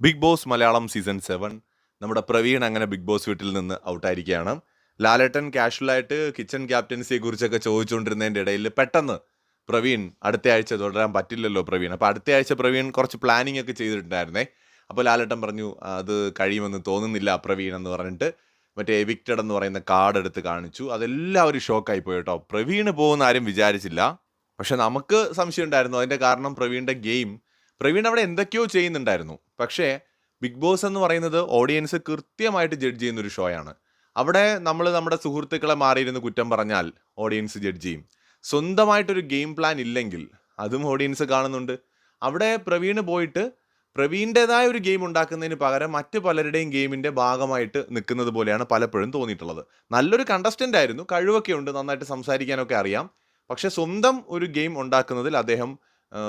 Bigg Boss Malayalam season seven നമ്മുടെ പ്രവീൺ അങ്ങനെ big boss വീട്ടിൽ നിന്ന് ഔട്ടായിരിക്കുകയാണ്. ലാലേട്ടൻ കാഷ്വലായിട്ട് കിച്ചൺ ക്യാപ്റ്റൻസിയെ കുറിച്ചൊക്കെ ചോദിച്ചുകൊണ്ടിരുന്നതിന്റെ ഇടയിൽ പെട്ടെന്ന് പ്രവീൺ അടുത്ത ആഴ്ച തുടരാൻ പറ്റില്ലല്ലോ പ്രവീൺ. അപ്പോൾ അടുത്ത ആഴ്ച പ്രവീൺ കുറച്ച് പ്ലാനിങ് ഒക്കെ ചെയ്തിട്ടുണ്ടായിരുന്നേ. അപ്പോൾ ലാലേട്ടൻ പറഞ്ഞു അത് കഴിയുമെന്ന് തോന്നുന്നില്ല പ്രവീൺ എന്ന് പറഞ്ഞിട്ട് മറ്റേ എവിക്റ്റഡ് എന്ന് പറയുന്ന കാർഡ് എടുത്ത് കാണിച്ചു. അതെല്ലാവരും ഷോക്കായി പോയി കേട്ടോ. പ്രവീണ് പോകുന്ന ആരും വിചാരിച്ചില്ല. പക്ഷെ നമുക്ക് സംശയം ഉണ്ടായിരുന്നു. അതിന്റെ കാരണം പ്രവീണിന്റെ ഗെയിം പ്രവീൺ അവിടെ എന്തൊക്കെയോ ചെയ്യുന്നുണ്ടായിരുന്നു. പക്ഷേ ബിഗ് ബോസ് എന്ന് പറയുന്നത് ഓഡിയൻസ് കൃത്യമായിട്ട് ജഡ്ജ് ചെയ്യുന്ന ഒരു ഷോയാണ്. അവിടെ നമ്മൾ നമ്മുടെ സുഹൃത്തുക്കളെ മാറിയിരുന്ന് കുറ്റം പറഞ്ഞാൽ ഓഡിയൻസ് ജഡ്ജ് ചെയ്യും. സ്വന്തമായിട്ടൊരു ഗെയിം പ്ലാൻ ഇല്ലെങ്കിൽ അതും ഓഡിയൻസ് കാണുന്നുണ്ട്. അവിടെ പ്രവീൺ പോയിട്ട് പ്രവീണിന്റെതായ ഒരു ഗെയിം ഉണ്ടാക്കുന്നതിന് പകരം മറ്റ് പലരുടെയും ഗെയിമിന്റെ ഭാഗമായിട്ട് നിൽക്കുന്നത് പോലെയാണ് പലപ്പോഴും തോന്നിയിട്ടുള്ളത്. നല്ലൊരു കണ്ടസ്റ്റന്റ് ആയിരുന്നു. കഴിവൊക്കെ ഉണ്ട്. നന്നായിട്ട് സംസാരിക്കാനൊക്കെ അറിയാം. പക്ഷേ സ്വന്തം ഒരു ഗെയിം ഉണ്ടാക്കുന്നതിൽ അദ്ദേഹം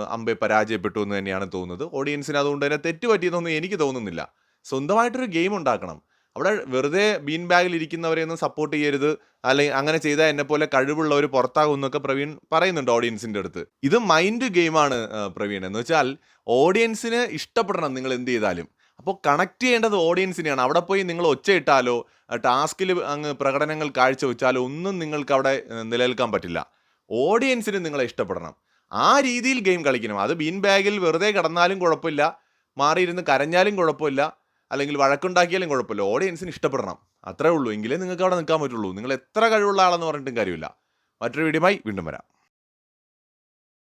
അമ്പെ പരാജയപ്പെട്ടു എന്ന് തന്നെയാണ് തോന്നുന്നത്. ഓഡിയൻസിന് അതുകൊണ്ട് തന്നെ തെറ്റ് പറ്റിയതൊന്നും എനിക്ക് തോന്നുന്നില്ല. സ്വന്തമായിട്ടൊരു ഗെയിം ഉണ്ടാക്കണം. അവിടെ വെറുതെ ബീൻ ബാഗിൽ ഇരിക്കുന്നവരെയൊന്നും സപ്പോർട്ട് ചെയ്യരുത്. അല്ലെങ്കിൽ അങ്ങനെ ചെയ്താൽ എന്നെ പോലെ കഴിവുള്ളവർ പുറത്താകും എന്നൊക്കെ പ്രവീൺ പറയുന്നുണ്ട് ഓഡിയൻസിന്റെ അടുത്ത്. ഇത് മൈൻഡ് ഗെയിമാണ് പ്രവീൺ. എന്ന് വെച്ചാൽ ഓഡിയൻസിന് ഇഷ്ടപ്പെടണം നിങ്ങൾ എന്ത് ചെയ്താലും. അപ്പോൾ കണക്ട് ചെയ്യേണ്ടത് ഓഡിയൻസിനെയാണ് അവിടെ പോയി നിങ്ങൾ ഒച്ചയിട്ടാലോ ടാസ്കിൽ അങ്ങ് പ്രകടനങ്ങൾ കാഴ്ചവെച്ചാലോ ഒന്നും നിങ്ങൾക്ക് അവിടെ നിലനിൽക്കാൻ പറ്റില്ല. ഓഡിയൻസിന് നിങ്ങളെ ഇഷ്ടപ്പെടണം. ആ രീതിയിൽ ഗെയിം കളിക്കണം. അത് ബീൻ ബാഗിൽ വെറുതെ കിടന്നാലും കുഴപ്പമില്ല. മാറിയിരുന്ന് കരഞ്ഞാലും കുഴപ്പമില്ല. അല്ലെങ്കിൽ വഴക്കുണ്ടാക്കിയാലും കുഴപ്പമില്ല. ഓഡിയൻസിന് ഇഷ്ടപ്പെടണം. അത്രേ ഉള്ളൂ. എങ്കിലേ നിങ്ങൾക്ക് അവിടെ നിൽക്കാൻ പറ്റുള്ളൂ. നിങ്ങൾ എത്ര കഴിവുള്ള ആളെന്ന് പറഞ്ഞിട്ടും കാര്യമില്ല. മറ്റൊരു വീഡിയോമായി വീണ്ടും വരാം.